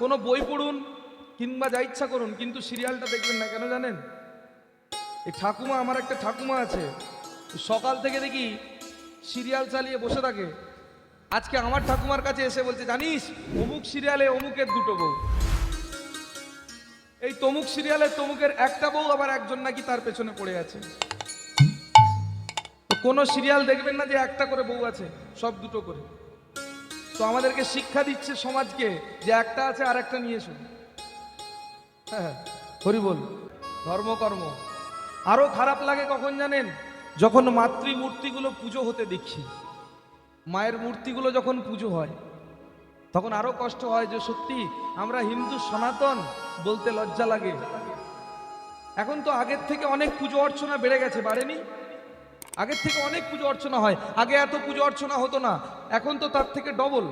কোনো বই পড়ুন কিংবা যা ইচ্ছা করুন, কিন্তু সিরিয়ালটা দেখবেন না, কেন জানেন? এই ঠাকুমা, আমার একটা ঠাকুমা আছে সকাল থেকে দেখি সিরিয়াল চালিয়ে বসে থাকে। আজকে আমার ঠাকুমার কাছে এসে বলছে, জানিস, অমুক সিরিয়ালে অমুকের দুটো বউ। এই তমুক সিরিয়ালে তমুকের একটা বউ, আবার একজন নাকি তার পেছনে পড়ে আছে। কোনো সিরিয়াল দেখবেন না যে একটা করে বউ আছে, সব দুটো করে। তো আমাদেরকে শিক্ষা দিচ্ছে সমাজকে যে একটা আছে আর একটা নিয়ে এসো। হ্যাঁ হরি বল। ধর্ম, কর্ম। আরও খারাপ লাগে কখন জানেন? যখন মাতৃমূর্তিগুলো পুজো হতে দেখি, মায়ের মূর্তিগুলো যখন পুজো হয়, তখন আরও কষ্ট হয় যে সত্যি আমরা হিন্দু সনাতন বলতে লজ্জা লাগে। এখন তো আগের থেকে অনেক পুজো অর্চনা বেড়ে গেছে, বাড়েনি? আগের থেকে অনেক পুজো অর্চনা হয়। আগে এত পুজো অর্চনা হতো না। এখন তো তার থেকে ডবল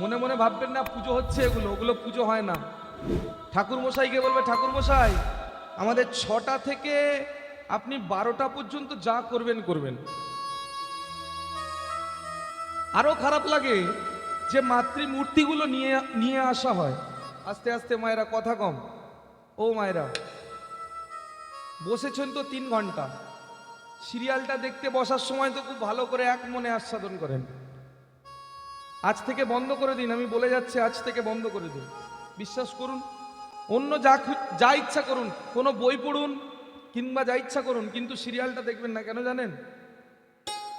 মনে মনে ভাববেন না, পুজো হচ্ছে এগুলো। ওগুলো পুজো হয় না। ঠাকুর মশাইকে বলবে ঠাকুর মশাই আমাদের ছটা থেকে আপনি বারোটা পর্যন্ত যা করবেন করবেন। আরও খারাপ লাগে যে মাতৃমূর্তিগুলো নিয়ে নিয়ে আসা হয়। আস্তে আস্তে মায়েরা কথা কম। ও মায়েরা বসেছেন তো তিন ঘণ্টা। সিরিয়ালটা দেখতে বসার সময় তো খুব ভালো করে এক মনে আস্বাদন করেন। আজ থেকে বন্ধ করে দিন, আমি বলে যাচ্ছি আজ থেকে বন্ধ করে দিন। বিশ্বাস করুন, অন্য যা যা ইচ্ছা করুন, কোনো বই পড়ুন কিংবা যা ইচ্ছা করুন, কিন্তু সিরিয়ালটা দেখবেন না। কেন জানেন?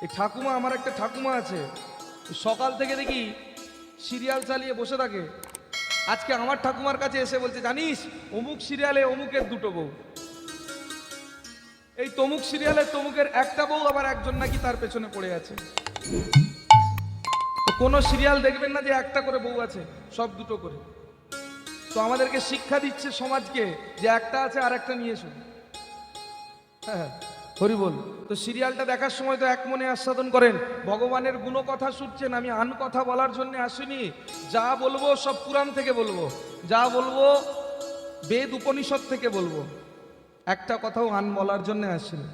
এই ঠাকুমা, আমার একটা ঠাকুমা আছে সকাল থেকে দেখি সিরিয়াল চালিয়ে বসে থাকে। আজকে আমার ঠাকুমার কাছে এসে বলছে, জানিস, অমুক সিরিয়ালে অমুকের দুটো বউ। এই তমুক সিরিয়ালে তমুকের একটা বউ আবার একজন নাকি তার পেছনে পড়ে আছে। কোনো সিরিয়াল দেখবেন না যে একটা করে বউ আছে সব দুটো করে। তো আমাদেরকে শিক্ষা দিচ্ছে সমাজকে যে একটা আছে আর একটা নিয়ে এসো। হ্যাঁ হ্যাঁ, হরি বল। তো সিরিয়ালটা দেখার সময় তো এক মনে আস্বাদন করেন ভগবানের গুণ কথা শুনছেন আমি আন কথা বলার জন্য আসিনি। যা বলব সব পুরাণ থেকে বলব যা বলব বেদ উপনিষদ থেকে বলব। একটা কথাও আন বলার জন্য আসিনি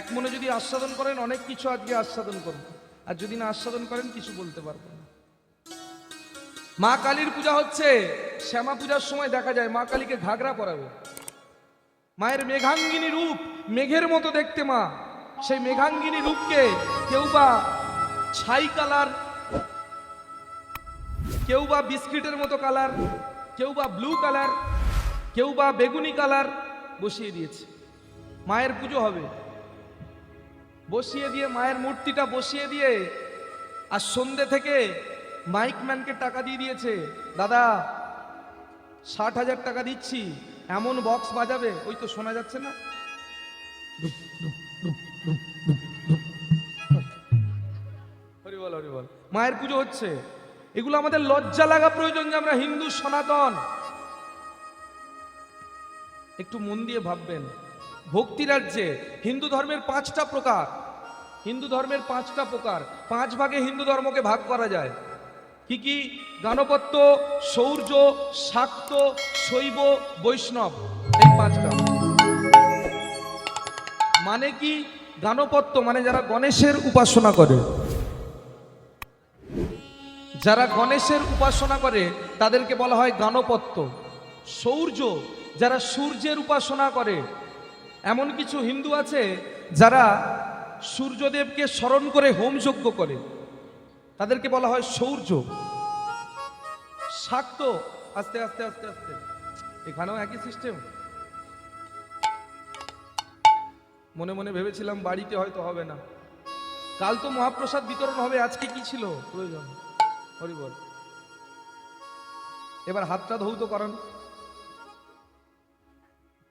এক মনে যদি আস্বাদন করেন, অনেক কিছু আজকে আস্বাদন করব। আর যদি না আস্বাদন করেন, কিছু বলতে পারব না। মা কালীর পূজা হচ্ছে, শ্যামা পূজার সময় দেখা যায়, মা কালীকে ঘাগরা পরাবে। মায়ের মেঘাঙ্গিনী রূপ, মেঘের মতো দেখতে মা। সেই মেঘাঙ্গিনী রূপকে কেউ বা ছাই কালার, কেউ বা বিস্কিটের মতো কালার, কেউ বা ব্লু কালার, কেউ বা বেগুনি কালার বসিয়ে দিয়েছে। মায়ের পুজো হবে। বসিয়ে দিয়ে মায়ের মূর্তিটা বসিয়ে দিয়ে আর সন্ধে থেকে মাইক ম্যানকে টাকা দিয়ে দিয়েছে, দাদা, ষাট হাজার টাকা দিচ্ছি, এমন বক্স বাজাবে, ওই তো শোনা যাচ্ছে না? মায়ের পুজো হচ্ছে। এগুলো আমাদের লজ্জা লাগা প্রয়োজন যে আমরা হিন্দু সনাতন। একটু মন দিয়ে ভাববেন। ভক্তি রাজ্যে হিন্দু ধর্মের পাঁচটা প্রকার। হিন্দু ধর্মের পাঁচটা প্রকার। পাঁচ ভাগে হিন্দু ধর্মকে ভাগ করা যায়। কি কি? গানপত্য সৌর্য, শাক্ত, শৈব, বৈষ্ণব। এই পাঁচটা। মানে কি? গানপত্য মানে যারা গণেশের উপাসনা করে। যারা গণেশের উপাসনা করে, তাদেরকে বলা হয় গানপত্য সৌর্য যারা সূর্যের উপাসনা করে, এমন কিছু হিন্দু আছে যারা সূর্যদেবকে স্মরণ করে হোমযজ্ঞ করে। তাদেরকে বলা হয় সৌর্য। শাক্ত। আস্তে আস্তে আস্তে আস্তে। এখানেও একই সিস্টেম মনে মনে ভেবেছিলাম বাড়িতে হয়তো হবে না। কাল তো মহাপ্রসাদ বিতরণ হবে, আজকে কি ছিল? প্রয়োজন। হরি বল। এবার হাতটা ধৌত করান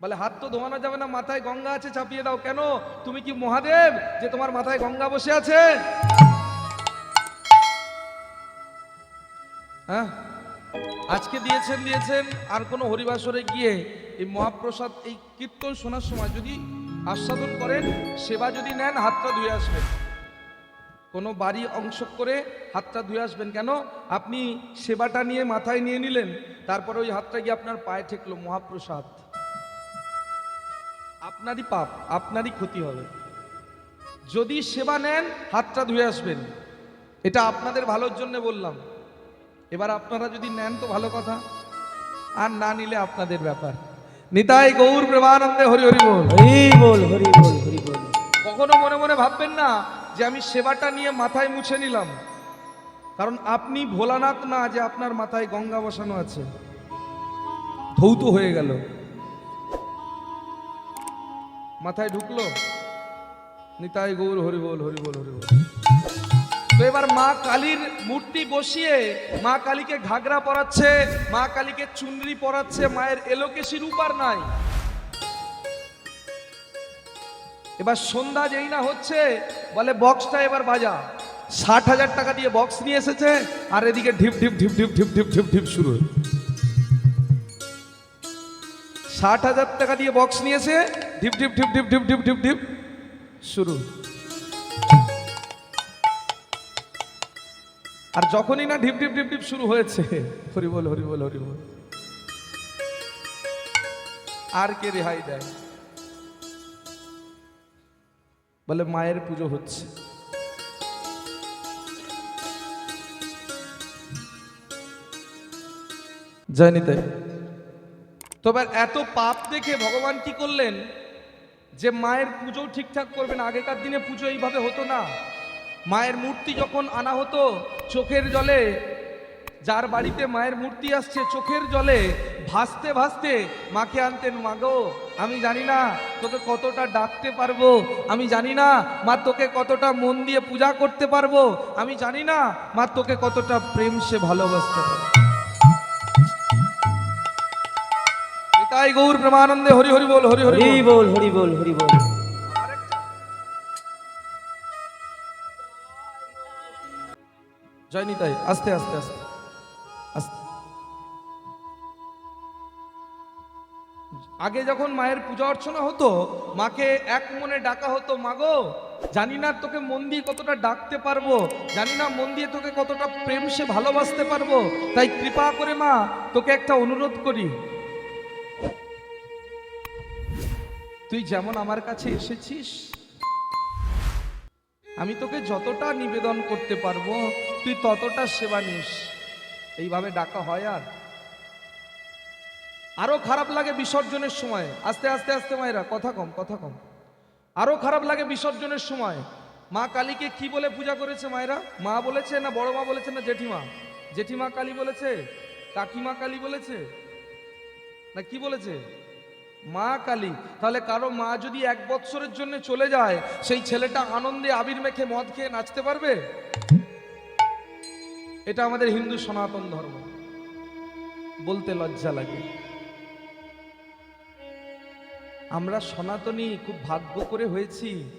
বলে, হাত তো ধোয়ানো যাবে না, মাথায় গঙ্গা আছে, চাপিয়ে দাও। কেন? তুমি কি মহাদেব যে তোমার মাথায় গঙ্গা বসে আছে? হ্যাঁ? আজকে দিয়েছেন দিয়েছেন, আর কোনো হরিবাসরে গিয়ে এই মহাপ্রসাদ, এই কীর্তন শোনার সময় যদি আস্বাদন করেন, সেবা যদি নেন, হাতটা ধুয়ে আসবেন। কোনো বাড়ি অংশ করে হাতটা ধুয়ে আসবেন। কেন? আপনি সেবাটা নিয়ে মাথায় নিয়ে নিলেন, তারপরে ওই হাতটা গিয়ে আপনার পায়ে ঠেকলো মহাপ্রসাদ। আপনারই পাপ আপনারই ক্ষতি হবে। যদি সেবা নেন হাতটা ধুয়ে আসবেন। এটা আপনাদের ভালোর জন্য বললাম। এবার আপনারা যদি নেন তো ভালো কথা আর না নিলে আপনাদের ব্যাপার। নিতাই গৌর প্রেমানন্দে হরি হরি বল। হরি বল হরি বল হরি বল। কখনো মনে মনে ভাববেন না যে আমি সেবাটা নিয়ে মাথায় মুছে নিলাম। কারণ আপনি ভোলানাথ না যে আপনার মাথায় গঙ্গা বসানো আছে। ধৌত হয়ে গেল। মাথায় ঢুকলো। নিতাই গৌর হরি বল হরি বল তো এবার মা কালীর মূর্তি বসিয়ে মা কালীকে ঘাগরা পরাচ্ছে, মা কালীকে চুনরি পরাচ্ছে, মায়ের এলোকেশি রূপার নাই। এবার সন্ধ্যা যেই না হচ্ছে, বলে বক্সটা এবার বাজা। ষাট হাজার টাকা দিয়ে বক্স নিয়ে এসেছে, আর এদিকে ঢিপ ঢিপ ঢিপ ঢিপ ঢিপ ঢিপ ঢিপ ঢিপ শুরু ষাট হাজার টাকা দিয়ে বক্স নিয়েছে ঢিপ ঢিপ ঢিপ ঢিপ ঢিপ ঢিপ ঢিপ ঢিপ। শুরু। আর যখনই না ঢিপ ঢিপ ঢিপ ঢিপ শুরু হয়েছে, হরি বল হরি বল হরি বল। আর কে রেহাই দেয়? বলে মায়ের পুজো হচ্ছে। জয়নিতে তবে এত পাপ দেখে ভগবান কি করলেন? যে মায়ের পুজো ঠিকঠাক করবেন আগেকার দিনে পুজো এইভাবে হতো না। মায়ের মূর্তি যখন আনা হতো চোখের জলে, যার বাড়িতে মায়ের মূর্তি আসছে চোখের জলে, ভাসতে ভাসতে মাকে আনতেন মাগো আমি জানি না তোকে কতটা ডাকতে পারব, আমি জানি না মা তোকে কতটা মন দিয়ে পূজা করতে পারব, আমি জানি না মা তোকে কতটা প্রেম সে ভালোবাসতে পারবে। তাই গৌর প্রেমানন্দে হরি হরি বল হরি হরি। বল হরি বল হরি বল জয় নিতাই আস্তে আস্তে আস্তে আস্তে আগে যখন মায়ের পূজা অর্চনা হতো মাকে এক মনে ডাকা হতো মাগো জানি না তোকে মন দিয়ে কতটা ডাকতে পারব জানি না মন দিয়ে তোকে কতটা প্রেম সে ভালোবাসতে পারব তাই কৃপা করে মা তোকে একটা অনুরোধ করি তুই যেমন আমার কাছে এসেছিস, আমি তোকে যতটা নিবেদন করতে পারব, তুই ততটা সেবা নিস। এইভাবে ডাকা হয় আর। আরও খারাপ লাগে বিসর্জনের সময়। আস্তে আস্তে আস্তে মায়েরা, কথা কম কথা কম। আরও খারাপ লাগে বিসর্জনের সময়। মা কালীকে কি বলে পূজা করেছে মায়েরা? মা বলেছে না বড় মা বলেছে না জেঠিমা? জেঠিমা কালী বলেছে? কাকিমা কালী বলেছে? না কি বলেছে? মা কালী, তাহলে কারও মা যদি এক বৎসরের জন্য চলে যায়, সেই ছেলেটা আনন্দে আবির মেখে মদ খেয়ে নাচতে পারবে? এটা আমাদের হিন্দু সনাতন ধর্ম। বলতে লজ্জা লাগে। আমরা সনাতনী খুব ভাগ্য করে হয়েছি।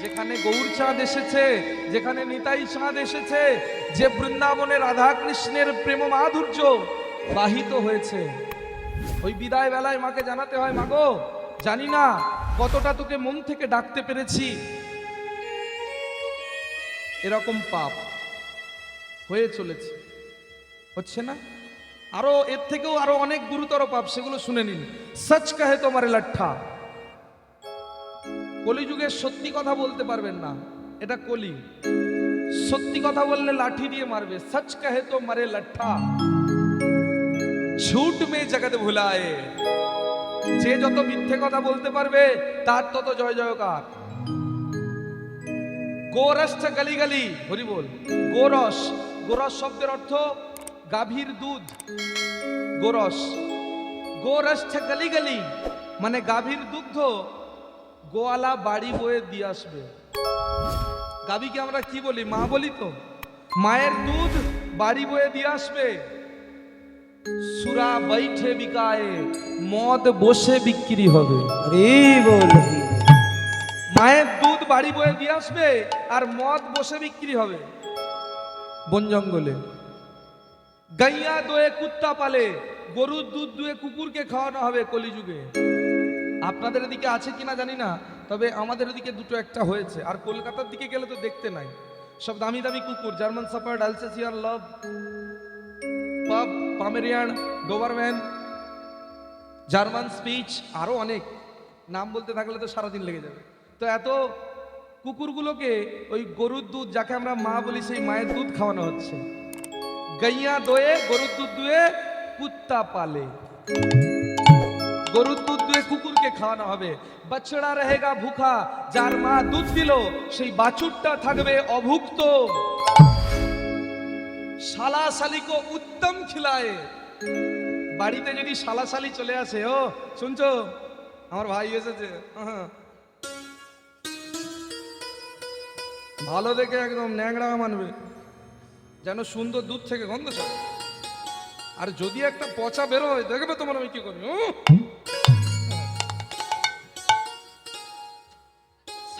যেখানে গৌর চাঁদ এসেছে, যেখানে নিতাই চাঁদ এসেছে, যে বৃন্দাবনে রাধাকৃষ্ণের প্রেম মাধুর্য বাহিত হয়েছে। ওই বিদায় বেলায় মাকে জানাতে হয়, মাগো, জানি না কতটা তোকে মন থেকে ডাকতে পেরেছি। এরকম পাপ হয়ে চলেছে। হচ্ছে না? আরও এর থেকেও আরও অনেক গুরুতর পাপ, সেগুলো শুনে নিন। সচ কাহে তোমার লাঠা। কলিযুগে সত্যি কথা বলতে পারবেন না। এটা কলি। সত্যি কথা বললে লাঠি দিয়ে মারবে। সচ কাহে তো মারে লাঠা। ঝুট মে জগৎ ভুলায়। যে যত মিথ্যে কথা বলতে পারবে, তার তত জয় জয়কার। গোরস গলি গলি হরি বল, গোরস গোরস শব্দের অর্থ গাভীর দুধ। গোরস গোরস গলি গলি মানে গাভীর দুগ্ধ গোয়ালা বাড়ি বয়ে দিয়ে আসবে। গাভীকে আমরা কি বলি? মা বলি তো, মায়ের দুধ বাড়ি বয়ে দিয়ে আসবে। সুরা বৈঠে বিকায়ে মদ বসে বিক্রি হবে। মায়ের দুধ বাড়ি বয়ে দিয়ে আসবে আর মদ বসে বিক্রি হবে। বন জঙ্গলে। গাইয়া দোয়ে কুত্তা পালে গরুর দুধ দুয়ে কুকুরকে খাওয়ানো হবে কলিযুগে। আপনাদের এদিকে আছে কিনা জানি না তবে আমাদের এদিকে দুটো একটা হয়েছে। আর কলকাতার দিকে গেলে তো দেখতে নাই। সব দামি দামি কুকুর জার্মান সাপার্ড আলসেসিয়ান লাভ পাব পামেরিয়ান ডোভারম্যান জার্মান স্পিচ আরও অনেক। নাম বলতে থাকলে তো সারাদিন লেগে যাবে। তো এত কুকুরগুলোকে ওই গরুর দুধ, যাকে আমরা মা বলি সেই মায়ের দুধ খাওয়ানো হচ্ছে। গাইয়া দোয়ে গরুর দুধ দুয়ে কুত্তা পালে। গরুর দুধ দুয়ে কুকুরকে খাওয়ানো হবে। বাচ্চারা রহেগা ভুখা, যার মা দুধ দিল, সেই বাছুরটা থাকবে অভুক্ত। শালা শালিকো উত্তম খিলায়। বাড়িতে যদি শালি চলে আসে, ও, শুনছো? আমার ভাই এসেছে। ভালো দেখে একদম ন্যাংরা মানবে। যেন সুন্দর দুধ থেকে গন্ধ ছাড়ে আর যদি একটা পচা বেরোয়, দেখবে তোমার আমি কি করি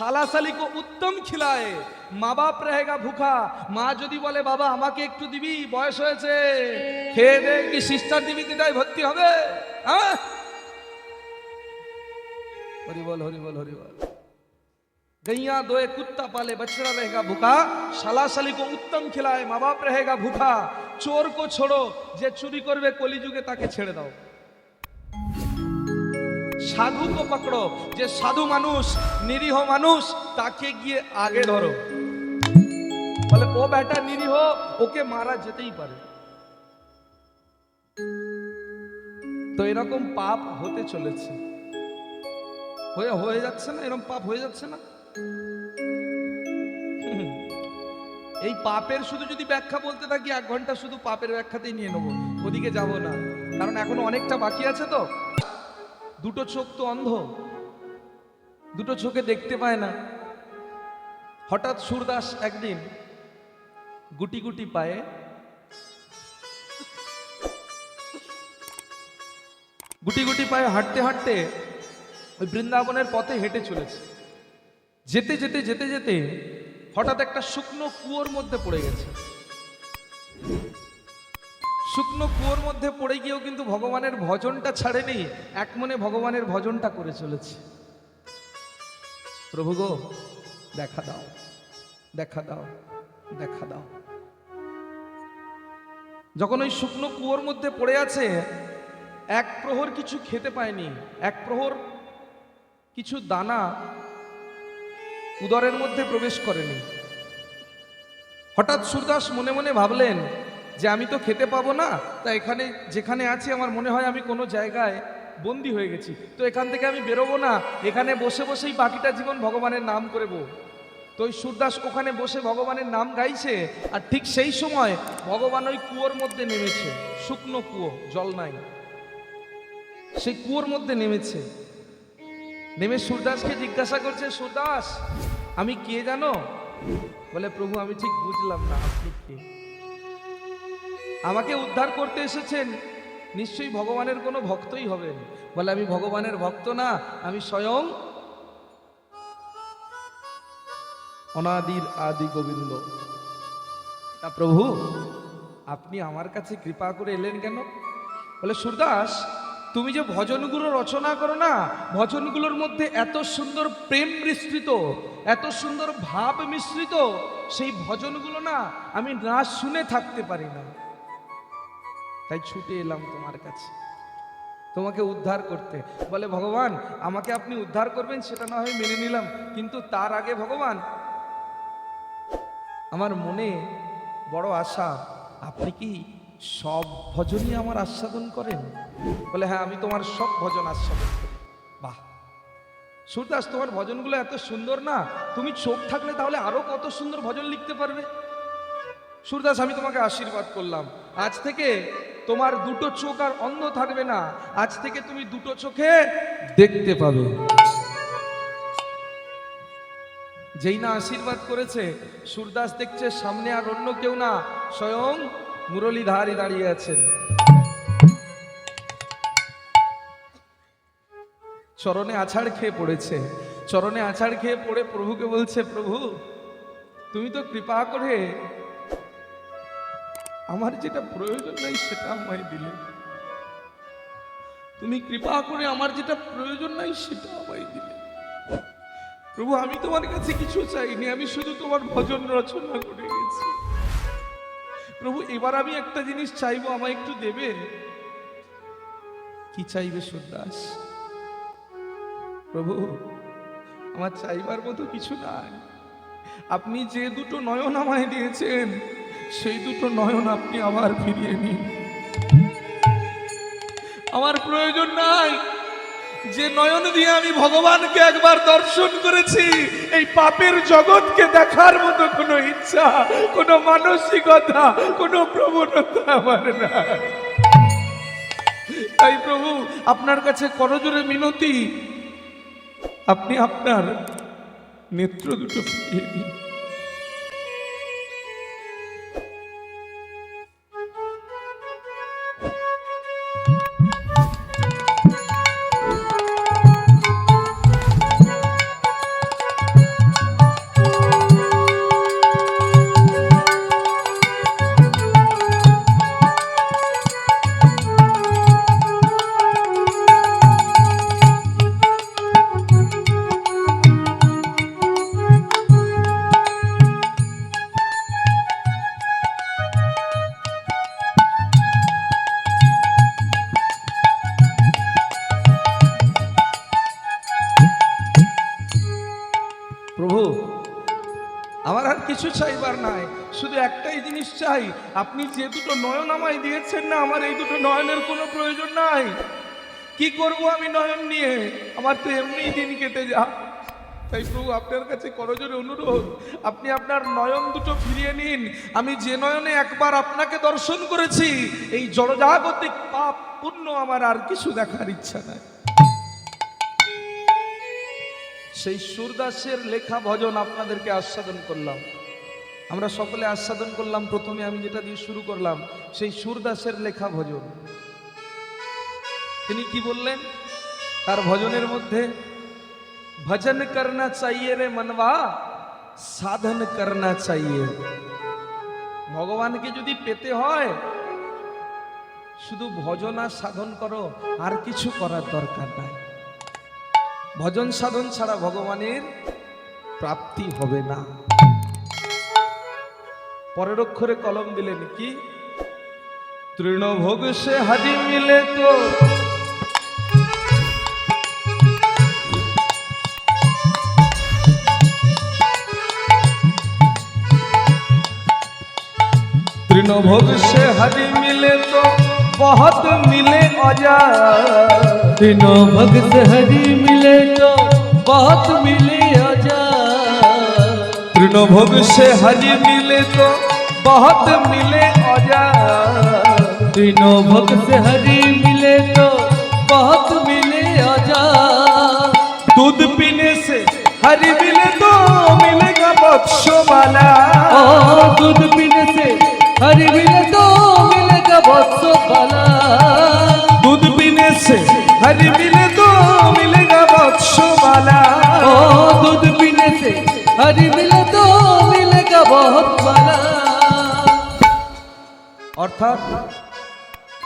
উহ! সালা সালি কো উত্তম খিলায় মা বাপ रहेगा ভুখা মা যদি বলে বাবা আমাকে একটু দিবি বয়স হয়েছে খেয়ে দে কি সিস্টার দিবি দিদায় ভর্তি হবে হ্যাঁ হরি বল হরি বল হরি বল गैया दोए कुत्ता पाले बछड़ा रहेगा भूखा शाला शाली को उत्तम खिलाए माँ बाप रहेगा भूखा चोर को छोड़ो যে চুরি করবে কলিযুগে তাকে ছেড়ে দাও সাধু কো পকড়ো, যে সাধু মানুষ, নিরীহ মানুষ, তাকে গিয়ে আগে ধরো। বলে, ও বেটা নিরীহ, ওকে মারা যেতেই পারে। তো এরকম পাপ হতে চলেছে। হয়ে হয়ে যাচ্ছে না? এরকম পাপ হয়ে যাচ্ছে না? এই পাপের শুধু যদি ব্যাখ্যা বলতে থাকি, এক ঘণ্টা শুধু পাপের ব্যাখ্যাতেই নিয়ে নেব। ওদিকে যাব না। কারণ এখনও অনেকটা বাকি আছে তো। দুটো চোখ তো অন্ধ। দুটো চোখে দেখতে পায় না। হঠাৎ সুরদাস একদিন গুটি গুটি পায়ে গুটি গুটি পায়ে হাঁটতে হাঁটতে ওই বৃন্দাবনের পথে হেঁটে চলেছে। যেতে যেতে যেতে যেতে হঠাৎ একটা শুকনো কুয়োর মধ্যে পড়ে গেছে। শুকনো কুয়োর মধ্যে পড়ে গিয়েও কিন্তু ভগবানের ভজনটা ছাড়েনি, এক মনে ভগবানের ভজনটা করে চলেছে। প্রভু গো, দেখা দাও দেখা দাও দেখা দাও। যখন ওই শুকনো কুয়োর মধ্যে পড়ে আছে, এক প্রহর কিছু খেতে পায়নি, এক প্রহর কিছু দানা উদরের মধ্যে প্রবেশ করেনি। হঠাৎ সুরদাস মনে মনে ভাবলেন যে আমি তো খেতে পাবো না, তা এখানে, যেখানে আছি আমার মনে হয় আমি কোনো জায়গায় বন্দি হয়ে গেছি। তো এখান থেকে আমি বেরোবো না, এখানে বসে বসেই বাকিটা জীবন ভগবানের নাম করব তো ওই সুরদাস ওখানে বসে ভগবানের নাম গাইছে, আর ঠিক সেই সময় ভগবান ওই কুয়োর মধ্যে নেমেছে, শুকনো কুয়ো, জল নাই। সেই কুয়োর মধ্যে নেমেছে। নেমে সুরদাসকে জিজ্ঞাসা করছে, সুরদাস, আমি কে জানো? বলে, প্রভু, আমি ঠিক বুঝলাম না, আপনি কে? আমাকে উদ্ধার করতে এসেছেন। নিশ্চয়ই ভগবানের কোনো ভক্তই হবেন। বলে, আমি ভগবানের ভক্ত না, আমি স্বয়ং অনাদির আদি গোবিন্দ। তা প্রভু, আপনি আমার কাছে কৃপা করে এলেন কেন? বলে, সুরদাস, তুমি যে ভজনগুলো রচনা করো না, ভজনগুলোর মধ্যে এত সুন্দর প্রেম মিশ্রিত, এত সুন্দর ভাব মিশ্রিত, সেই ভজনগুলো না আমি না শুনে থাকতে পারি না। তাই ছুটে এলাম তোমার কাছে। তোমাকে উদ্ধার করতে। বলে, ভগবান, আমাকে আপনি উদ্ধার করবেন সেটা না হয় মেনে নিলাম, কিন্তু তার আগে ভগবান, আমার মনে বড় আশা, আপনি কি সব ভজনই আমার আস্বাদন করেন? বলে হ্যাঁ আমি তোমার সব ভজন আস্বাদন করি। বাহ! সুরদাস, তোমার ভজনগুলো এত সুন্দর না, তুমি চোখ থাকলে তাহলে আরও কত সুন্দর ভজন লিখতে পারবে? সুরদাস, আমি তোমাকে আশীর্বাদ করলাম। আজ থেকে তোমার দুটো চোখ আর অন্ধ থাকবে না। আজ থেকে তুমি দুটো চোখে দেখতে পাবে। যেই না আশীর্বাদ করেছে, সুরদাস দেখছে সামনে আর অন্য কেউ না, স্বয়ং মুরলীধারী দাঁড়িয়ে আছেন। চরণে আছাড় খেয়ে পড়েছে। চরণে আছাড় খেয়ে পড়ে প্রভুকে বলছে, প্রভু, তুমি তো কৃপা করে আমার যেটা প্রয়োজন নাই সেটা আমায় দিলে। তুমি কৃপা করে আমার যেটা প্রয়োজন নাই সেটা আমায় দিলে। প্রভু, আমি তোমার কাছে কিছু চাইনি, আমি শুধু তোমার ভজন রচনা করে গেছি। প্রভু, এবার আমি একটা জিনিস চাইব, আমায় একটু দেবে? কি চাইবে সুরদাস? প্রভু, আমার চাইবার মতো কিছু নাই। আপনি যে দুটো নয়ন আমায় দিয়েছেন সেই দুটো নয়ন আপনি আবার ফিরিয়ে নিন। আমার প্রয়োজন নাই। যে নয়ন দিয়ে আমি ভগবানকে একবার দর্শন করেছি, এই পাপের জগৎকে দেখার মতো কোনো ইচ্ছা, কোনো মানসিকতা, কোনো প্রবণতা আমার না তাই প্রভু, আপনার কাছে করজোরে মিনতি। আপনি আপনার নেত্র দুটো ফিরিয়ে দিন একটাই জিনিস চাই, আপনি যে দুটো নয়ন আমায় দিয়েছেন না, আমার এই দুটো নয়নের কোনো প্রয়োজন নাই। কি করব আমি নয়ন নিয়ে? আমার তো এমনিই দিন কেটে যা। তাই প্রভু, আপনার কাছে করজোরে অনুরোধ, আপনি আপনার নয়ন দুটো ফিরিয়ে নিন। আমি যে নয়নে একবার আপনাকে দর্শন করেছি, এই জড়জাগতিক পাপ পুণ্য আমার আর কিছু দেখার ইচ্ছা নাই। সেই সুরদাসের লেখা ভজন আপনাদেরকে আস্বাদন করলাম। আমরা সকলে আস্বাদন করলাম, প্রথমে আমি যেটা দিয়ে শুরু করলাম, সেই সুরদাসের লেখা ভজন। তিনি কি বললেন? তার ভজনের মধ্যে, ভজন করনা চাইয়ে রে মনবা, সাধন করনা চাইয়ে। ভগবানকে যদি পেতে হয়, শুধু ভজন আর সাধন করো, আর কিছু করার দরকার নাই। ভজন সাধন ছাড়া ভগবানের প্রাপ্তি হবে না। পরের অক্ষরে কলম দিলেন কি তৃণভোগ সে হারি মিলে তো तृणभोग से हरि मिले तो बहुत मिले अजा तीनों भक्त हरि मिले तो बहुत मिले आजाद तृणभोग से हरि मिले तो बहुत मिले अजा तीनों भक्त हरि मिले तो बहुत मिले आजाद दूध पीने से हरि मिले तो मिलेगा बख्शो वाला ओ दूध पीने से हरि मिले तो मिलेगा बहुत सो भला दूध पीने से हरि मिले অর্থাৎ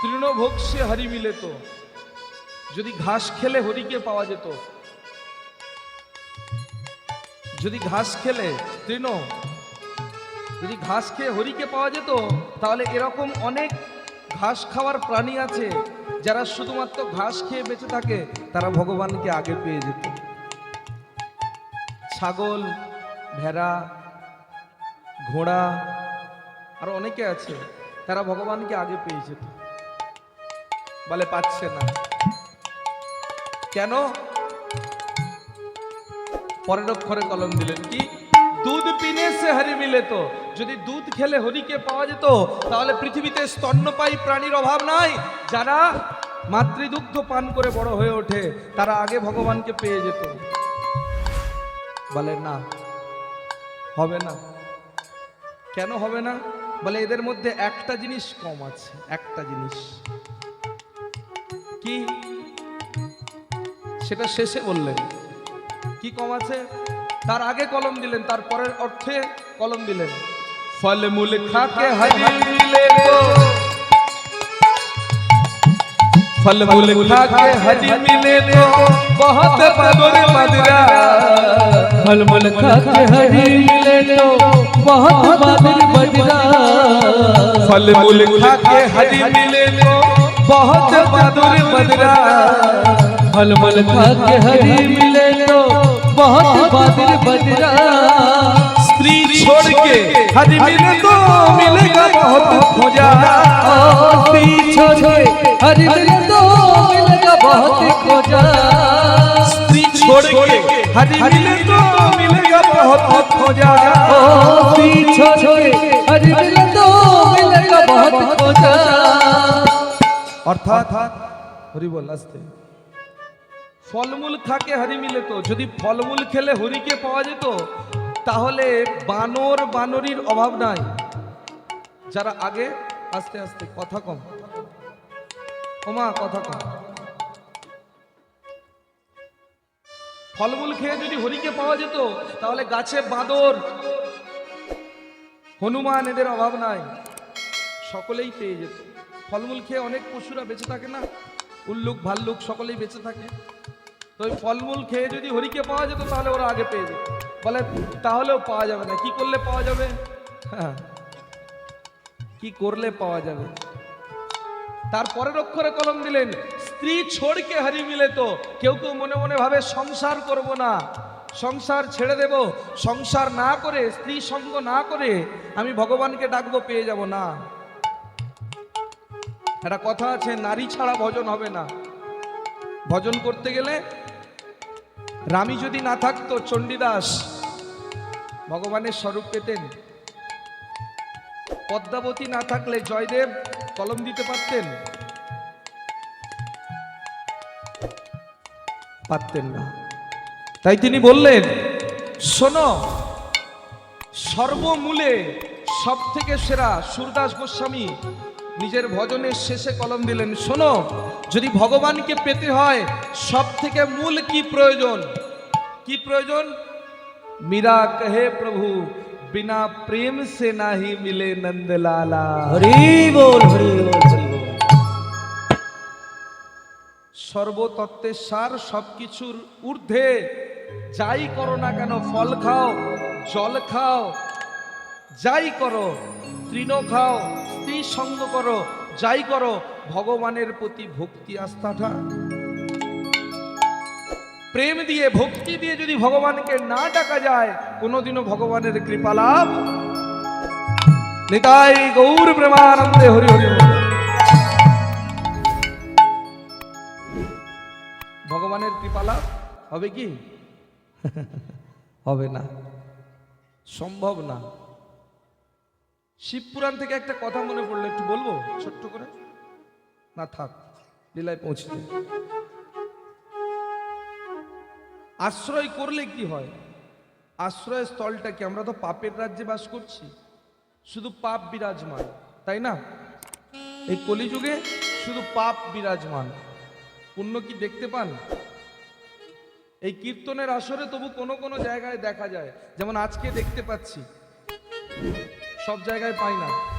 তৃণভোগ সে হরি মিলে তো, যদি ঘাস খেলে হরিকে পাওয়া যেত। যদি ঘাস খেলে তৃণ, যদি ঘাস খেয়ে হরিকে পাওয়া যেত, তাহলে এরকম অনেক ঘাস খাওয়ার প্রাণী আছে, যারা শুধুমাত্র ঘাস খেয়ে বেঁচে থাকে, তারা ভগবানকে আগে পেয়ে যেত। ছাগল ভেড়া, ঘোড়া, আরও অনেকে আছে, তারা ভগবানকে আগে পেয়ে যেত। বলে পাচ্ছে না। কেন? পরের অক্ষরে কলম দিলেন কি? দুধ পিনে সে হরি মিলে তো। যদি দুধ খেলে হরিকে পাওয়া যেত, তাহলে পৃথিবীতে স্তন্যপায়ী প্রাণীর অভাব নাই। যারা মাতৃদুগ্ধ পান করে বড় হয়ে ওঠে, তারা আগে ভগবানকে পেয়ে যেত। বলে না। হবে না। কেন হবে না? বলে এদের মধ্যে একটা জিনিস কম আছে একটা জিনিস। কি? সেটা শেষে বললেন। কি কম আছে? তার আগে কলম দিলেন তার পরের অর্থে কলম দিলেন। ফলে মূল খাকে হারিলে ফল মূল খাকে হারি মিলে তো বহুত বদরে বদরা बहुत बदर बदरा फल मल खाके हरी मिले तो बहुत बादल बजरा फल मूल खाके हरी मिले तो बहुत बदर बजरा फल मल खाके हरी मिले तो बहुत बादल बजरा स्त्री छोड़ के हरि मिले तो मिलेगा बहुत खोजा। स्त्री छोड़ के हरि मिले तो मिलेगा बहुत खोजा। छोड़ के हरि मिले तो मिलेगा बहुत खोजा ओ स्त्री छोड़ के हरि मिले तो मिलेगा बहुत खोजा অর্থাৎ হরি বল আসতে ফলমূল খাকে হরি মিলে তো যদি ফলমূল খেলে হরিকে পাওয়া যেত তাহলে বানর বানরির অভাব নাই যারা আগে আস্তে আস্তে কথা কম ওমা কথা কম ফলমূল খেয়ে যদি হরিকে পাওয়া যেত, তাহলে গাছে বাঁদর। হনুমান এদের অভাব নাই, সকলেই পেয়ে যেত। ফলমূল খেয়ে অনেক পশুরা বেঁচে থাকে না? উল্লুক ভাল্লুক সকলেই বেঁচে থাকে। তো ওই ফলমূল খেয়ে যদি হরিকে পাওয়া যেত, তাহলে ওরা আগে পেয়ে যেত। বলে, তাহলেও পাওয়া যাবে না, কি করলে পাওয়া যাবে? হ্যাঁ কি করলে পাওয়া যাবে? তারপরের অক্ষরে কলম দিলেন স্ত্রী ছোড়কে হারি মিলে তো কেউ কেউ মনে মনে ভাবে সংসার করব না। সংসার ছেড়ে দেব, সংসার না করে, স্ত্রী সঙ্গ না করে আমি ভগবানকে ডাকবো, পেয়ে যাব না। একটা কথা আছে, নারী ছাড়া ভজন হবে না। ভজন করতে গেলে রানী যদি না থাকতো, চণ্ডীদাস ভগবানের স্বরূপ পেতেন। পদ্মাবতী না থাকলে জয়দেব কলম দিতে পারতেন। পারতেন না। তাই তিনি বললেন শোনো সর্বমূলে সব থেকে সেরা সুরদাস গোস্বামী নিজের ভজনের শেষে কলম দিলেন শোনো যদি ভগবানকে পেতে হয় সব থেকে মূল কি প্রয়োজন? কি প্রয়োজন? মীরা কহে প্রভু বিনা প্রেম সে নাহি মিলে নন্দলালা হরি বল হরি বল সর্বতত্ত্বের সার সবকিছুর ঊর্ধ্বে। যাই করো না কেন, ফল খাও, জল খাও। যাই করো, তৃণ খাও, স্ত্রী সঙ্গ করো। যাই করো, ভগবানের প্রতি ভক্তি আস্থাটা। প্রেম দিয়ে, ভক্তি দিয়ে যদি ভগবানকে না ডাকা যায়, কোনোদিনও ভগবানের কৃপা লাভ। নিতাই গৌর প্রেমানন্দে হরি হরি। ভগবানের কৃপালাভ হবে কি? হবে না। সম্ভব না। শিবপুরাণ থেকে একটা কথা মনে পড়ল একটু বলব? ছোট্ট করে? না থাক লীলায় পৌঁছে আশ্রয় করলে কি হয়? আশ্রয় স্থলটা কি? আমরা তো পাপের রাজ্যে বাস করছি। শুধু পাপ বিরাজমান তাই না? এই কলিযুগে শুধু পাপ বিরাজমান। পুণ্য কি দেখতে পান? এই কীর্তনের আসরে তবু কোনো কোনো জায়গায় দেখা যায়। যেমন আজকে দেখতে পাচ্ছি। সব জায়গায় পাই না।